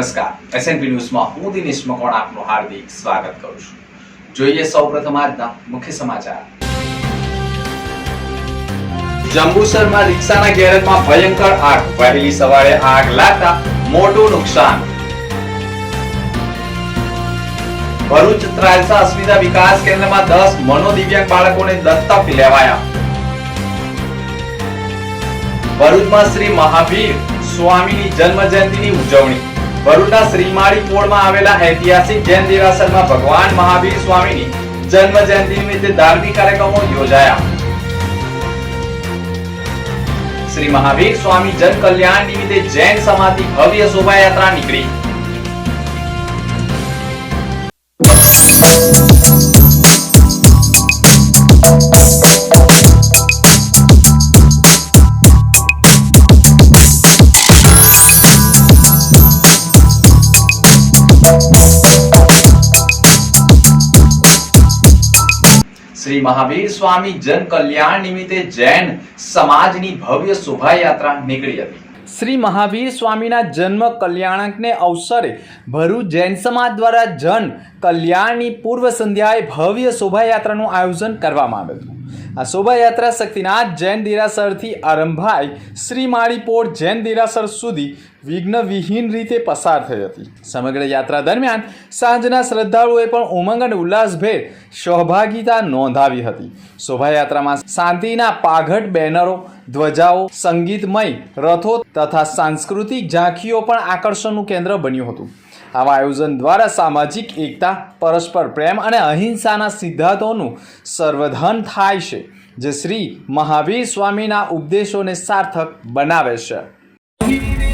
નમસ્કાર. એસએનપી ન્યૂઝમાં હું દિનેશ મકવાણ આપનું હાર્દિક સ્વાગત કરું છું. જોઈએ સૌપ્રથમ આજના મુખ્ય સમાચાર. જંબુસરમાં રિક્ષાના ગેરેજમાં ભયંકર આગ. વહેલી સવારે આગ લાગતા મોટું નુકસાન. ભરૂચ ત્રાલસા અસ્મિતા વિકાસ કેન્દ્રમાં દસ મનોદિવ્યાંગ બાળકોને દત્તક લેવાયા. ભરૂચમાં શ્રી મહાવીર સ્વામીની જન્મ જયંતિની ઉજવણી. ભરૂચના શ્રીમાળી પોળમાં આવેલા ઐતિહાસિક જૈન દેરાસરમાં ભગવાન મહાવીર સ્વામીની જન્મ જયંતિ નિમિત્તે ધાર્મિક કાર્યક્રમો યોજાયા. શ્રી મહાવીર સ્વામી જન કલ્યાણ નિમિત્તે જૈન સમાધિ ભવ્ય શોભાયાત્રા નીકળી. શ્રી મહાવીર સ્વામી જન કલ્યાણ નિમિત્તે જૈન સમાજની ભવ્ય શોભાયાત્રા નીકળી હતી. શ્રી મહાવીર સ્વામીના જન્મ કલ્યાણકને અવસરે ભરૂચ જૈન સમાજ દ્વારા જન કલ્યાણની પૂર્વ સંધ્યાએ ભવ્ય શોભાયાત્રાનું આયોજન કરવામાં આવ્યું હતું. આ શોભાયાત્રા શક્તિનાથ જૈન દેરાસરથી આરંભાઈ શ્રી માળીપોર જૈન દેરાસર સુધી વિઘ્નવિહીન રીતે પસાર થઈ હતી. સમગ્ર યાત્રા દરમિયાન સાંજના શ્રદ્ધાળુઓએ પણ ઉમંગ અને ઉલ્લાસભેર સહભાગિતા નોંધાવી હતી. શોભાયાત્રામાં શાંતિના પાઘટ બેનરો, ધ્વજાઓ, સંગીતમય રથો તથા સાંસ્કૃતિક ઝાંખીઓ પણ આકર્ષણનું કેન્દ્ર બન્યું હતું. આવા આયોજન દ્વારા સામાજિક એકતા, પરસ્પર પ્રેમ અને અહિંસાના સિદ્ધાંતોનું સર્વધન થાય છે, જે શ્રી મહાવીર સ્વામીના ઉપદેશોને સાર્થક બનાવે છે.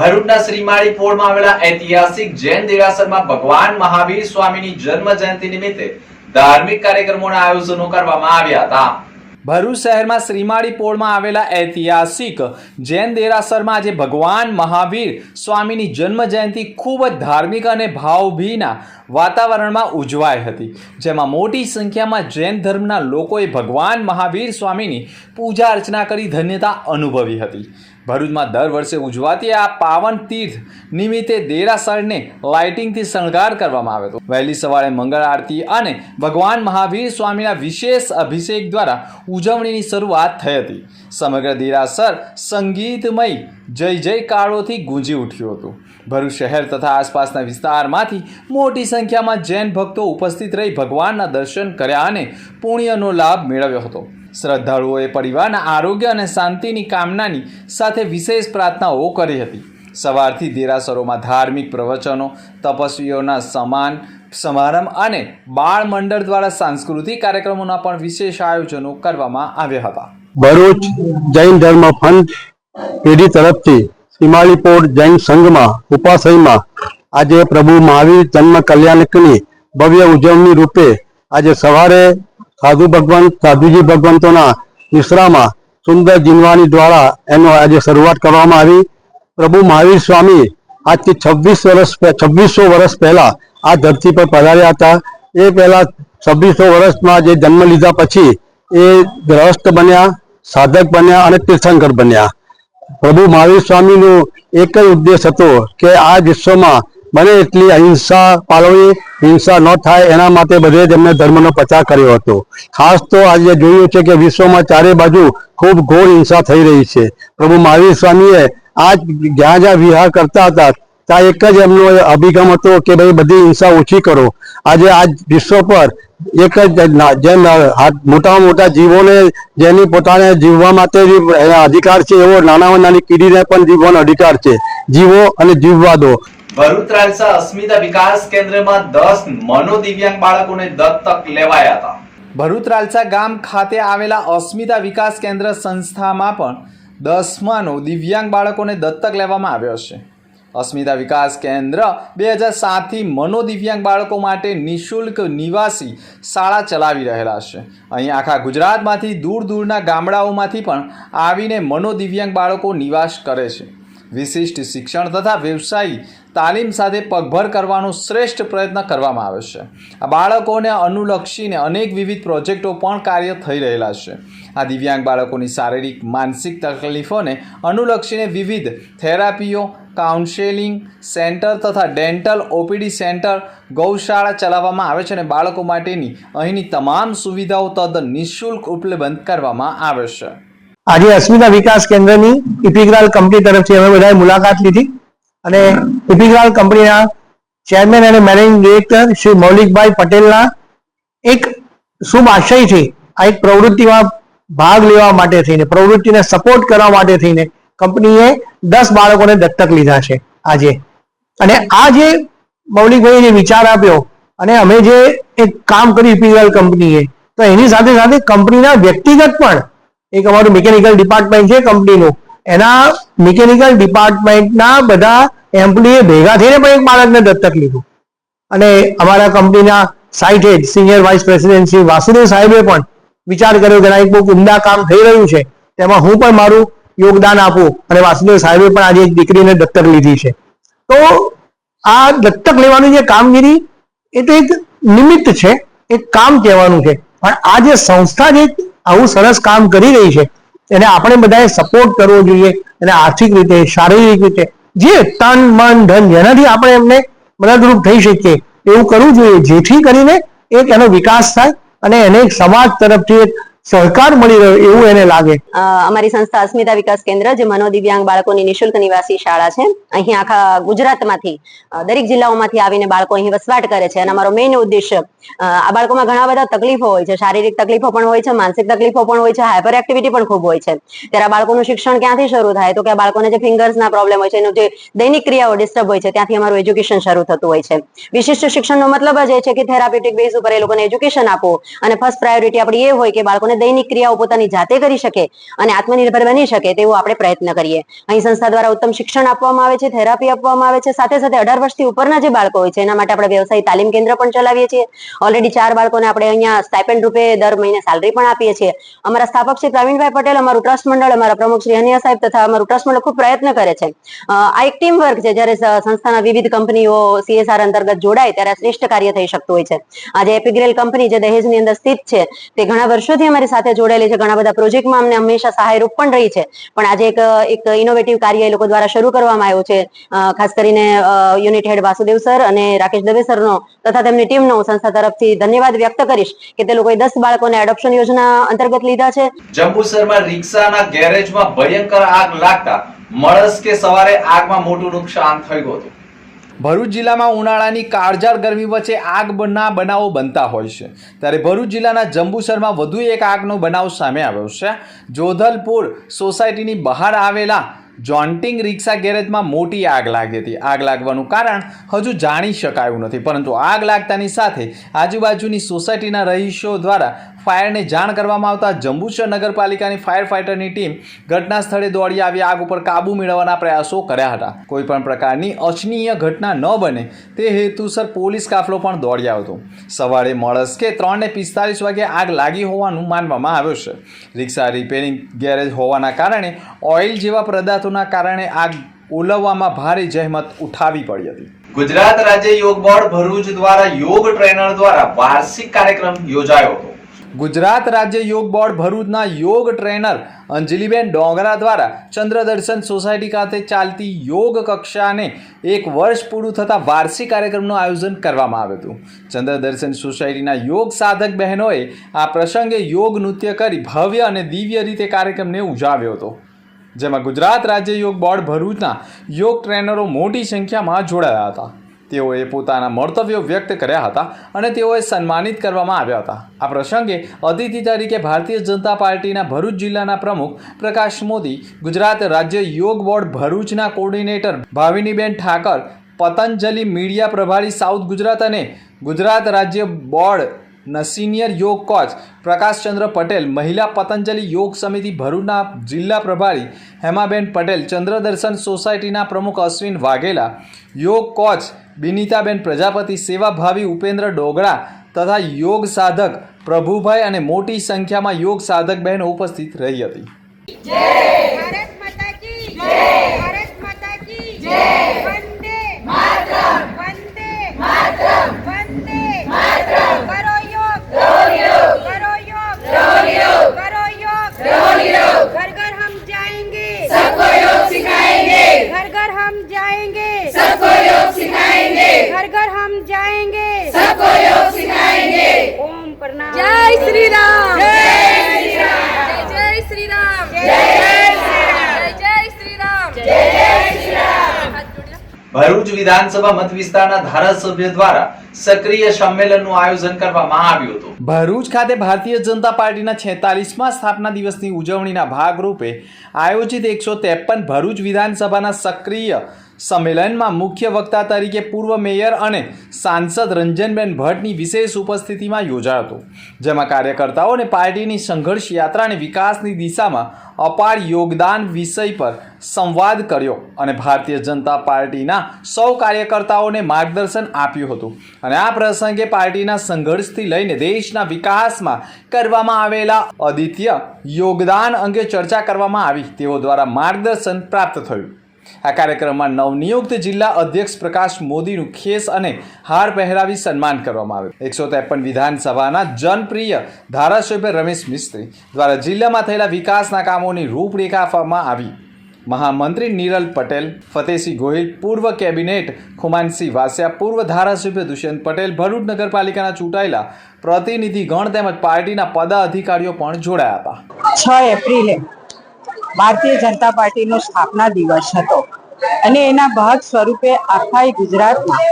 ભરૂચના શ્રીમાળી પોળમાં આવેલા ઐતિહાસિક જૈન દેરાસરમાં ભગવાન મહાવીર સ્વામીની જન્મ જયંતિ નિમિત્તે ધાર્મિક કાર્યક્રમોના આયોજનો કરવામાં આવ્યા હતા. ભરૂચ શહેરમાં શ્રીમાળી પોળમાં આવેલા ઐતિહાસિક જૈન દેરાસરમાં આજે ભગવાન મહાવીર સ્વામીની જન્મ જયંતિ ખૂબ જ ધાર્મિક અને ભાવભીના વાતાવરણમાં ઉજવાઈ હતી. જેમાં મોટી સંખ્યામાં જૈન ધર્મના લોકોએ ભગવાન મહાવીર સ્વામીની પૂજા અર્ચના કરી ધન્યતા અનુભવી હતી. ભરૂચમાં દર વર્ષે ઉજવાતી આ પાવન તીર્થ નિમિત્તે દેરાસરને લાઇટિંગથી શણગાર કરવામાં આવ્યો હતો. વહેલી સવારે મંગળ આરતી અને ભગવાન મહાવીર સ્વામીના વિશેષ અભિષેક દ્વારા ઉજવણીની શરૂઆત થઈ હતી. સમગ્ર દેરાસર સંગીતમય જય જયકારોથી ગુંજી ઉઠ્યું હતું. ભરૂચ શહેર તથા આસપાસના વિસ્તારમાંથી મોટી સંખ્યામાં જૈન ભક્તો ઉપસ્થિત રહી ભગવાનના દર્શન કર્યા અને પુણ્યનો લાભ મેળવ્યો હતો. શ્રદ્ધાળુઓએ પરિવારના આરોગ્ય અને શાંતિની કામનાની સાથે વિશેષ પ્રાર્થનાઓ કરી હતી. સવારથી દેરાસરોમાં ધાર્મિક પ્રવચનો, તપસ્વીઓના સમાન સમારંભ અને બાળ મંડળ દ્વારા સાંસ્કૃતિક કાર્યક્રમોના પણ વિશેષ આયોજનો કરવામાં આવ્યા હતા. ભરૂચ જૈન ધર્મ ફંડ પેઢી તરફથી સિમાલીપોર જૈન સંઘમાં, ઉપાસયમાં આજે પ્રભુ મહાવીર જન્મ કલ્યાણકની ભવ્ય ઉજવણી રૂપે આજે સવારે સાધુ ભગવાન, સાધુજી ભગવંતોના નિશ્રામાં સુંદર જીનવાણી દ્વારા એનો આજે શરૂઆત કરવામાં આવી. પ્રભુ મહાવીર સ્વામી આજથી છવ્વીસ વર્ષ છવ્વીસો વર્ષ પહેલા આ ધરતી પર પધાર્યા હતા. એ પહેલા છવ્વીસો વર્ષમાં જે જન્મ લીધા પછી એ ગ્રહસ્થ બન્યા, સાધક બન્યા અને તીર્થંકર બન્યા. પ્રભુ મહાવીર સ્વામીનો એક જ ઉદ્દેશ હતો કે આ વિશ્વમાં બને એટલી અહિંસા પાળવી હિંસા ન થાય, એના માટે બધે એમને ધર્મનો પ્રચાર કર્યો હતો. ખાસ તો આજે જોયું છે કે વિશ્વમાં ચારે બાજુ ખૂબ ઘોર હિંસા થઈ રહી છે. પ્રભુ મહાવીર સ્વામીએ આ જ્યાં જ્યાં વિહાર કરતા હતા, ત્યાં એક જ એમનો અભિગમ હતો કે ભાઈ બધી હિંસા ઓછી કરો. આજે આ વિશ્વ પર એક જ જેમ મોટામાં મોટા જીવોને જેની પોતાને જીવવા માટે અધિકાર છે, એવો નાનામાં નાની કીડીને પણ જીવવાનો અધિકાર છે. જીવો અને જીવવા દો અસ્મિતા વિકાસ મનોદિવ્યાંગ કેન્દ્ર સંસ્થામાં પણ દસમાનો દિવ્યાંગ બાળકોને દત્તક લેવામાં આવ્યો છે. અસ્મિતા વિકાસ કેન્દ્ર બે હજાર સાતથી મનોદિવ્યાંગ બાળકો માટે નિઃશુલ્ક નિવાસી શાળા ચલાવી રહેલા છે. અહીં આખા ગુજરાતમાંથી દૂર દૂરના ગામડાઓમાંથી પણ આવીને મનોદિવ્યાંગ બાળકો નિવાસ કરે છે. વિશિષ્ટ શિક્ષણ તથા વ્યવસાયી તાલીમ સાથે પગભર કરવાનો શ્રેષ્ઠ પ્રયત્ન કરવામાં આવે છે. આ બાળકોને અનુલક્ષીને અનેક વિવિધ પ્રોજેક્ટો પણ કાર્ય થઈ રહેલા છે. આ દિવ્યાંગ બાળકોની શારીરિક, માનસિક તકલીફોને અનુલક્ષીને વિવિધ થેરાપીઓ, કાઉન્સેલિંગ સેન્ટર તથા ડેન્ટલ ઓપીડી સેન્ટર ગૌશાળા ચલાવવામાં આવે છે અને બાળકો માટેની અહીંની તમામ સુવિધાઓ તદ્દન નિઃશુલ્ક ઉપલબ્ધ કરવામાં આવે છે. આજે અસ્મિતા વિકાસ કેન્દ્રની ઇપિગ્રાલ કંપની તરફથી અમે બધાએ મુલાકાત લીધી. અને ઇપિગ્રાલ કંપનીના ચેરમેન અને મેનેજિંગ ડિરેક્ટર શ્રી મૌલિકભાઈ પટેલના એક શુભ આશયથી આ એક પ્રવૃત્તિમાં ભાગ લેવા માટે થઈને, પ્રવૃત્તિને સપોર્ટ કરવા માટે થઈને કંપનીએ દસ બાળકોને દત્તક લીધા છે આજે. અને આ જે મૌલિકભાઈએ વિચાર આપ્યો અને અમે જે એક કામ કર્યું ઇપિગ્રાલ કંપનીએ, તો એની સાથે સાથે કંપનીના વ્યક્તિગત પણ એક અમારું મિકેનિકલ ડિપાર્ટમેન્ટ છે કંપનીનું એના મિકેનિકલ ડિપાર્ટમેન્ટના બધા એમ્પ્લોયે ભેગા થઈને પણ એક બાળકને દત્તક લીધું. અને અમારા કંપનીના site head senior vice president Shri Vasudev સાહેબે પણ વિચાર કર્યો કે એક બહુ ઉમદા કામ થઈ રહ્યું છે, તેમાં હું પણ મારું યોગદાન આપું અને વાસુદેવ સાહેબે પણ આજે એક દીકરીને દત્તક લીધી છે. તો આ દત્તક લેવાની જે કામગીરી, એ તો એક નિમિત્ત છે, એક કામ કહેવાનું છે. પણ આ જે સંસ્થા જે આવું સરસ કામ કરી રહી છે એને આપણે બધાએ સપોર્ટ કરવો જોઈએ એને આર્થિક રીતે, શારીરિક રીતે, જે તન, મન, ધન જેનાથી આપણે એમને મદદરૂપ થઈ શકીએ, એવું કરવું જોઈએ. જેથી કરીને એક એનો વિકાસ થાય અને એને એક સમાજ તરફથી એક સહકાર મળી રહ્યો એવું એને લાગે. અમારી સંસ્થા અસ્મિતા વિકાસ કેન્દ્ર, જે મનોદિવ્યાંગ બાળકોની નિશુલ્ક નિવાસી શાળા છે. અહીં આખા ગુજરાતમાંથી દરેક જિલ્લાઓમાંથી આવીને બાળકો અહીં વસવાટ કરે છે. અને અમારો મેઇન ઉદ્દેશ્ય આ બાળકોમાં ઘણા બધા તકલીફો હોય છે. શારીરિક તકલીફો પણ હોય છે, માનસિક તકલીફો પણ હોય છે હાઇપર એક્ટિવિટી પણ ખૂબ હોય છે. ત્યારે આ બાળકોનું શિક્ષણ ક્યાંથી શરૂ થાય? તો કે બાળકોને જે ફિંગર્સના પ્રોબ્લેમ હોય છે, એનું જે દૈનિક ક્રિયાઓ ડિસ્ટર્બ હોય છે, ત્યાંથી અમારું એજ્યુકેશન શરૂ થતું હોય છે. વિશિષ્ટ શિક્ષણનો મતલબ જ એ છે કે થેરાપેટિક બેઝ ઉપર એ લોકોને એજ્યુકેશન આપો અને ફર્સ્ટ પ્રાયોરિટી આપણી એ હોય કે બાળકોને દૈનિક ક્રિયાઓ પોતાની જાતે કરી શકે અને આત્મનિર્ભર બની શકે તેવો આપણે પ્રયત્ન કરીએ. અહીં સંસ્થા દ્વારા ઉત્તમ શિક્ષણ આપવામાં આવે છે, થેરાપી આપવામાં આવે છે, સાથે સાથે અઢાર વર્ષથી ઉપરના જે બાળકો હોય છે, એના માટે આપણે વ્યવસાય તાલીમ કેન્દ્ર પણ ચલાવીએ છીએ. ઓલરેડી ચાર બાળકોને આપણે અહીંયા સ્ટાઇપેન્ડ રૂપે દર મહિને સેલરી પણ આપીએ છીએ. અમારા સ્થાપક શ્રી પ્રવીણભાઈ પટેલ, અમારું ટ્રસ્ટ મંડળ, અમારા પ્રમુખ શ્રી હનિયા સાહેબ તથા અમારું ટ્રસ્ટ મંડળ ખૂબ પ્રયત્ન કરે છે. આ એક ટીમ વર્ક છે, જ્યારે સંસ્થાના વિવિધ કંપનીઓ સીએસઆર અંતર્ગત જોડાય ત્યારે શ્રેષ્ઠ કાર્ય થઈ શકતું હોય છે. આજે એપિગ્રેલ કંપની જે દહેજની અંદર સ્થિત છે, તે ઘણા વર્ષોથી અમારી સાથે જોડાયેલી છે ઘણા બધા પ્રોજેક્ટમાં અમને હંમેશા સહાયરૂપ પણ રહી છે. પણ આજે એક એક ઇનોવેટિવ કાર્ય એ લોકો દ્વારા શરૂ કરવામાં આવ્યું છે. ખાસ કરીને યુનિટ હેડ વાસુદેવ સર અને રાકેશ દવે સરનો તથા તેમની ટીમનો સંસ્થા તરફથી ધન્યવાદ વ્યક્ત કરીશ કે તે લોકોએ દસ બાળકોને એડોપ્શન યોજના અંતર્ગત લીધા છે. જંબુસરમાં રિક્ષાના ગેરેજમાં ભયંકર આગ લાગતા મળસ્કે સવારે આગમાં મોટું નુકસાન થયું હતું. ભરૂચ જિલ્લામાં ઉનાળાની કાળજાળ ગરમી વચ્ચે આગ બના બનાવો બનતા હોય છે. ત્યારે ભરૂચ જિલ્લાના જંબુસરમાં વધુ એક આગનો બનાવ સામે આવ્યો છે. જોધલપુર સોસાયટીની બહાર આવેલા જોન્ટિંગ રિક્ષા ગેરેજમાં મોટી આગ લાગી હતી. આગ લાગવાનું કારણ હજુ જાણી શકાયું નથી, પરંતુ આગ લાગતાની સાથે આજુબાજુની સોસાયટીના રહીશો દ્વારા ફાયરને જાણ કરવામાં આવતા જંબુસર નગરપાલિકાની ફાયર ફાઇટરની ટીમ ઘટના સ્થળે દોડી આવી આગ ઉપર કાબુ મેળવવાના પ્રયાસો કર્યા હતા. કોઈ પણ પ્રકારની અચનીય ઘટના ન બને તે હેતુસર પોલીસ કાફલો પણ દોડ્યા હતો સવારે મળસ્કે ત્રણને પિસ્તાલીસ વાગે આગ લાગી હોવાનું માનવામાં આવ્યું છે. રિક્ષા રિપેરિંગ ગેરેજ હોવાના કારણે ઓઇલ જેવા પદાર્થોના કારણે આગ ઓલવવામાં ભારે જહેમત ઉઠાવી પડી હતી. ગુજરાત રાજ્ય યોગ બોર્ડ ભરૂચ દ્વારા યોગ ટ્રેનર દ્વારા વાર્ષિક કાર્યક્રમ યોજાયો હતો. ગુજરાત રાજ્ય યોગ બોર્ડ ભરૂચના યોગ ટ્રેનર અંજલિબેન ડોંગરા દ્વારા ચંદ્રદર્શન સોસાયટી ખાતે ચાલતી યોગ કક્ષાને એક વર્ષ પૂરું થતાં વાર્ષિક કાર્યક્રમનું આયોજન કરવામાં આવ્યું હતું. ચંદ્રદર્શન સોસાયટીના યોગ સાધક બહેનોએ આ પ્રસંગે યોગ નૃત્ય કરી ભવ્ય અને દિવ્ય રીતે કાર્યક્રમને ઉજાવ્યો હતો. જેમાં ગુજરાત રાજ્ય યોગ બોર્ડ ભરૂચના યોગ ટ્રેનરો મોટી સંખ્યામાં જોડાયા હતા. તેઓએ પોતાના મંતવ્યો વ્યક્ત કર્યા હતા અને તેઓએ સન્માનિત કરવામાં આવ્યા હતા. આ પ્રસંગે અતિથિ તરીકે ભારતીય જનતા પાર્ટીના ભરૂચ જિલ્લાના પ્રમુખ પ્રકાશ મોદી, ગુજરાત રાજ્ય યોગ બોર્ડ ભરૂચના કોર્ડિનેટર ભાવિનીબેન ઠાકર, પતંજલિ મીડિયા પ્રભારી સાઉથ ગુજરાત અને ગુજરાત રાજ્ય બોર્ડ ના સિનિયર યોગ કોચ પ્રકાશચંદ્ર પટેલ, મહિલા પતંજલિ યોગ સમિતિ ભરૂચના જિલ્લા પ્રભારી હેમાબેન પટેલ, ચંદ્રદર્શન સોસાયટીના પ્રમુખ અશ્વિન વાઘેલા, યોગ કોચ બિનિતાબેન પ્રજાપતિ, સેવાભાવી ઉપેન્દ્ર ડોગરા તથા યોગ સાધક પ્રભુભાઈ અને મોટી સંખ્યામાં યોગ સાધક બહેનો ઉપસ્થિત રહી હતી. घर घर हम जाएंगे सबको योग सिखाएंगे ओम प्रणाम जय श्री राम जय श्री राम जय श्री राम जय श्री राम जय श्री राम जय श्री राम हाथ जोड़ लो। ભરૂચ વિધાનસભા મત વિસ્તારના ધારાસભ્ય દ્વારા સક્રિય સંમેલનનું આયોજન કરવામાં આવ્યું હતું ભરૂચ ખાતે ભારતીય જનતા પાર્ટીના છેતાલીસમાં સ્થાપના દિવસની ઉજવણીના ભાગરૂપે આયોજિત એકસો ત્રેપન ભરૂચ વિધાનસભાના સક્રિય સંમેલનમાં મુખ્ય વક્તા તરીકે પૂર્વ મેયર અને સાંસદ રંજનબેન ભટ્ટની વિશેષ ઉપસ્થિતિમાં યોજાયો હતો, જેમાં કાર્યકર્તાઓને પાર્ટીની સંઘર્ષ યાત્રા અને વિકાસની દિશામાં અપાર યોગદાન વિષય પર સંવાદ કર્યો અને ભારતીય જનતા પાર્ટીના સૌ કાર્યકર્તાઓને માર્ગદર્શન આપ્યું હતું. અને આ પ્રસંગે પાર્ટીના સંઘર્ષથી લઈને દેશના વિકાસમાં કરવામાં આવેલા અદ્વિતીય યોગદાન અંગે ચર્ચા કરવામાં આવી. તેઓ દ્વારા માર્ગદર્શન પ્રાપ્ત થયું. આ કાર્યક્રમમાં નવનિયુક્ત જિલ્લા અધ્યક્ષ પ્રકાશ મોદીનું ખેસ અને હાર પહેરાવી સન્માન કરવામાં આવ્યું. એકસો ત્રેપન વિધાનસભાના જનપ્રિય ધારાસભ્ય રમેશ મિસ્ત્રી દ્વારા જિલ્લામાં થયેલા વિકાસના કામોની રૂપરેખા આપવામાં આવી. મહામંત્રી નિરલ પટેલ, ફતેહસિંહ ગોહિલ, પૂર્વ કેબિનેટ ખુમાનસિંહ વાસિયા, પૂર્વ ધારાસભ્ય દુષ્યંત પટેલ, ભરૂચ નગરપાલિકાના ચૂંટાયેલા પ્રતિનિધિગણ તેમજ પાર્ટીના પદાધિકારીઓ પણ જોડાયા હતા. છ એપ્રિલે ભારતીય જનતા પાર્ટીનો સ્થાપના દિવસ હતો અને એના ભાગ સ્વરૂપે આખા ગુજરાતમાં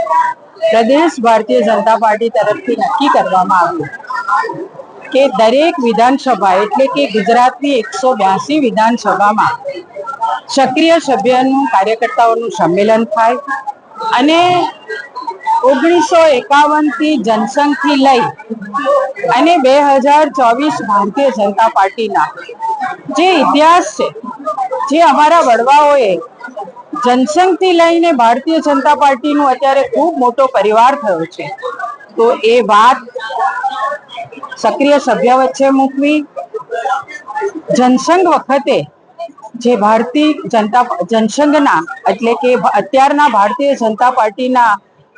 પ્રદેશ ભારતીય જનતા પાર્ટી તરફથી નક્કી કરવામાં આવ્યું કે દરેક વિધાનસભા એટલે કે ગુજરાતની એકસો બ્યાસી વિધાનસભામાં સક્રિય સભ્યનું કાર્યકર્તાઓનું સંમેલન થાય અને ઓગણીસો એકાવનથી જનસંઘથી લઈ અને બે હજાર ચોવીસ ભારતીય જનતા પાર્ટીના જે ઇતિહાસ છે, જે અમારા વડવાઓએ જનસંઘથી લઈને ભારતીય જનતા પાર્ટીનું અત્યારે ખૂબ મોટો પરિવાર થયો છે. તો એ વાત સક્રિય સભ્ય વચ્ચે મૂકવી, જનસંઘ વખતે જે ભારતીય જનતા જનસંઘના એટલે કે અત્યારના ભારતીય જનતા પાર્ટીના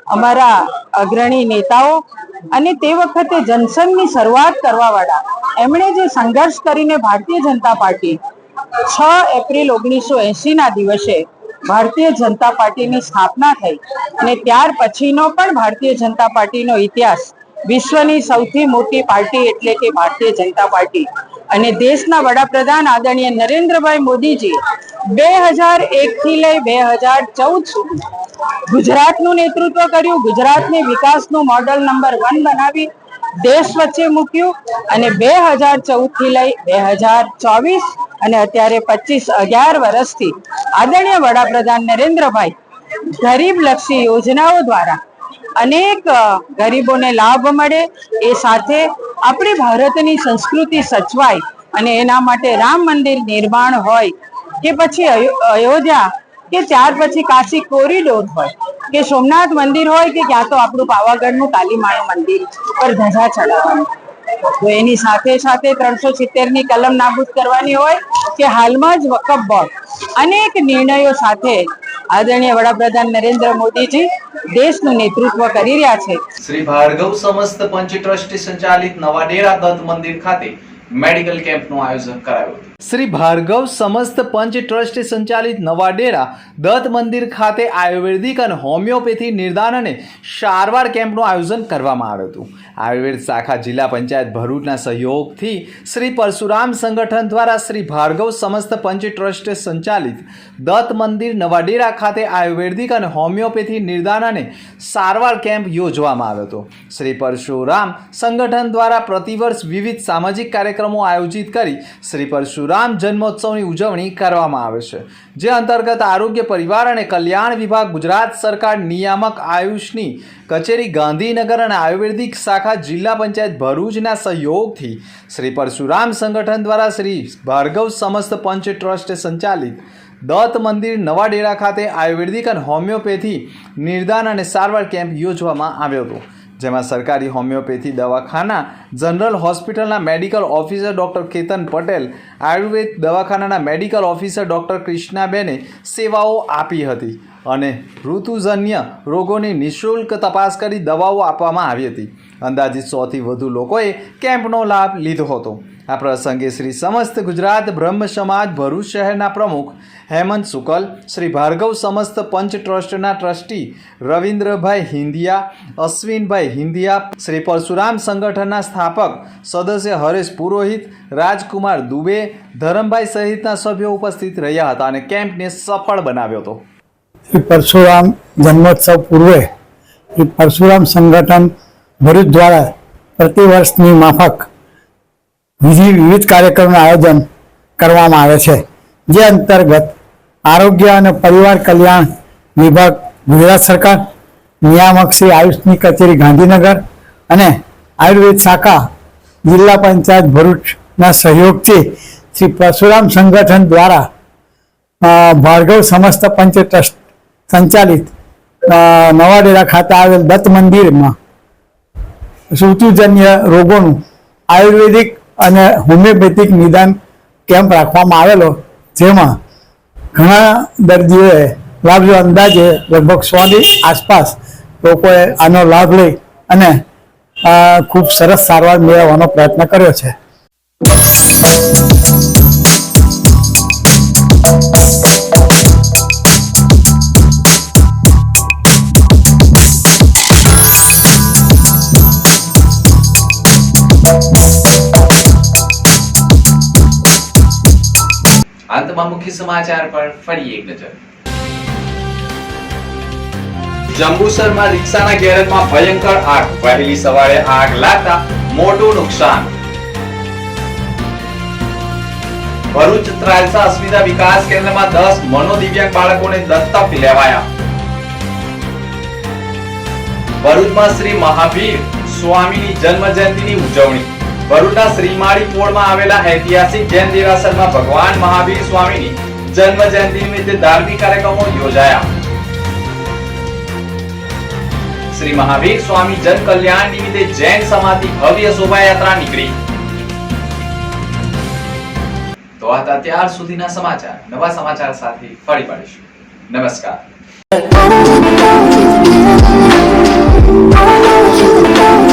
અમારા અગ્રણી નેતાઓ અને તે વખતે જનસંઘની શરૂઆત કરવા વાળા એમણે જે સંઘર્ષ કરીને ભારતીય જનતા પાર્ટી છ એપ્રિલ ઓગણીસો એસીના દિવસે ભારતીય જનતા પાર્ટીની સ્થાપના થઈ અને ત્યાર પછીનો પણ ભારતીય જનતા પાર્ટીનો ઇતિહાસ વિશ્વની સૌથી મોટી પાર્ટી એટલે કે ભારતીય જનતા પાર્ટી. અને દેશના વડાપ્રધાન આદરણીય નરેન્દ્રભાઈ મોદીજી બે હજાર એક થી લઈ બે હજાર ચૌદ સુધી ગુજરાતનું નેતૃત્વ કર્યું, ગુજરાતને વિકાસનું મોડલ નંબર વન બનાવી દેશ વચ્ચે મૂક્યું અને બે હજાર ચૌદથી લઈ બે હજાર ચોવીસ અને અત્યારે પચીસ અગિયાર વર્ષથી આદરણીય વડાપ્રધાન નરેન્દ્રભાઈ ગરીબ લક્ષી યોજનાઓ દ્વારા અનેક ગરીબોને લાભ મળે એ સાથે આપણી ભારતની સંસ્કૃતિ સચવાય અને એના માટે રામ મંદિર નિર્માણ હોય કે પછી અયોધ્યા કે ત્યાર પછી કાશી કોરિડોર હોય, કે સોમનાથ મંદિર હોય કે ક્યાં તો આપણું પાવાગઢનું કાલીમાનું મંદિર પર ધજા ચડાવવાનું. તો એની સાથે સાથે ત્રણસો સિત્તેરની કલમ નાબૂદ કરવાની હોય કે હાલમાં જ વકફ બોર્ડ અનેક નિર્ણયો સાથે આદરણીય વડાપ્રધાન નરેન્દ્ર મોદીજી દેશનું નેતૃત્વ કરી રહ્યા છે. શ્રી ભાર્ગવ સમસ્ત પંચ ટ્રસ્ટી સંચાલિત નવા ડેરા દત્ત મંદિર ખાતે મેડિકલ કેમ્પનું આયોજન કરાયું હતું. શ્રી ભાર્ગવ સમસ્ત પંચ ટ્રસ્ટ સંચાલિત નવા ડેરા દત્ત મંદિર ખાતે આયુર્વેદિક અને હોમિયોપેથી નિર્દાન અને સારવાર કેમ્પનું આયોજન કરવામાં આવ્યું હતું. આયુર્વેદ શાખા જિલ્લા પંચાયત ભરૂચના સહયોગથી શ્રી પરશુરામ સંગઠન દ્વારા શ્રી ભાર્ગવ સમસ્ત પંચ ટ્રસ્ટ સંચાલિત દત્ત મંદિર નવાડેરા ખાતે આયુર્વેદિક અને હોમિયોપેથી નિર્દાન અને સારવાર કેમ્પ યોજવામાં આવ્યો હતો. શ્રી પરશુરામ સંગઠન દ્વારા પ્રતિવર્ષ વિવિધ સામાજિક કાર્યક્રમો આયોજિત કરી શ્રી પરશુરામ જન્મોત્સવની ઉજવણી કરવામાં આવે છે, જે અંતર્ગત આરોગ્ય, પરિવાર અને કલ્યાણ વિભાગ, ગુજરાત સરકાર, નિયામક, આયુષની કચેરી, ગાંધીનગર અને આયુર્વેદિક શાખા, જિલ્લા પંચાયત ભરૂચના સહયોગથી શ્રી પરશુરામ સંગઠન દ્વારા શ્રી ભાર્ગવ સમસ્ત પંચ ટ્રસ્ટ સંચાલિત દત્ત મંદિર નવા ડેરા ખાતે આયુર્વેદિક અને હોમિયોપેથી નિર્દાન અને સારવાર કેમ્પ યોજવામાં આવ્યો હતો. જેમાં સરકારી હોમિયોપેથી દવાખાના, જનરલ હોસ્પિટલના medical officer doctor Ketan Patel, Ayurveda દવાખાનાના medical officer doctor કૃષ્ણાબેને સેવાઓ આપી હતી અને ઋતુજન્ય રોગોની નિઃશુલ્ક તપાસ કરી દવાઓ આપવામાં આવી હતી. અંદાજિત સોથી વધુ લોકોએ કેમ્પનો લાભ લીધો હતો. આ પ્રસંગે શ્રી સમસ્ત ગુજરાત બ્રહ્મ સમાજ ભરૂચ શહેરના પ્રમુખ હેમંત શુકલ શ્રી ભાર્ગવ સમસ્ત પંચ ટ્રસ્ટના ટ્રસ્ટી રવિન્દ્રભાઈ હિન્દિયા અશ્વિનભાઈ હિન્દિયા શ્રી પરશુરામ સંગઠનના સ્થાપક સદસ્ય હરેશ પુરોહિત, રાજકુમાર દુબે, ધરમભાઈ સહિતના સભ્યો ઉપસ્થિત રહ્યા હતા અને કેમ્પને સફળ બનાવ્યો હતો. શ્રી પરશુરામ જન્મોત્સવ પૂર્વે શ્રી પરશુરામ સંગઠન ભરૂચ દ્વારા પ્રતિવર્ષની માફક વિવિધ વિવિધ કાર્યક્રમનું આયોજન કરવામાં આવે છે, જે અંતર્ગત આરોગ્ય અને પરિવાર કલ્યાણ વિભાગ, ગુજરાત સરકાર, નિયામક શ્રી આયુષની કચેરી ગાંધીનગર અને આયુર્વેદ શાખા જિલ્લા પંચાયત ભરૂચના સહયોગથી શ્રી પરશુરામ સંગઠન દ્વારા ભાર્ગવ સમસ્ત પંચ ટ્રસ્ટ સંચાલિત નવાડેરા ખાતે આવેલ દત્ત મંદિરમાં, ઋતુજન્ય રોગોનું આયુર્વેદિક અને હોમિયોપેથિક નિદાન કેમ્પ રાખવામાં આવેલો, જેમાં ઘણા દર્દીઓએ લાભ. અંદાજે લગભગ સોની આસપાસ લોકોએ આનો લાભ લઈ અને ખૂબ સરસ સારવાર મેળવવાનો પ્રયત્ન કર્યો છે અંતમાં મુખ્ય સમાચાર પર ફરી એક નજર. જંબુસરમાં રિક્ષાના ગેરેજમાં ભયંકર આગ. વહેલી સવારે આગ લાગતા મોટું નુકસાન. ભરૂચ ત્રાલસા અસ્મિતા વિકાસ કેન્દ્રમાં દસ મનોદિવ્યાંગ બાળકોને દત્તક લેવાયા. ભરૂચમાં શ્રી મહાવીર સ્વામીની જન્મ જયંતિની ઉજવણી. ભરૂચના શ્રીમાળી પોળમાં આવેલા ઐતિહાસિક જૈન દેરાસરમાં ભગવાન મહાવીર સ્વામીની જન્મ જયંતિ નિમિત્તે ધાર્મિક કાર્યક્રમો યોજાયા. શ્રી મહાવીર સ્વામી જન કલ્યાણ નિમિત્તે જૈન સમાધિ ભવ્ય શોભાયાત્રા નીકળી. તો આ હતા ત્યાર સુધીના સમાચાર. નવા સમાચાર સાથે ફરી પાડીશું. નમસ્કાર. I know you.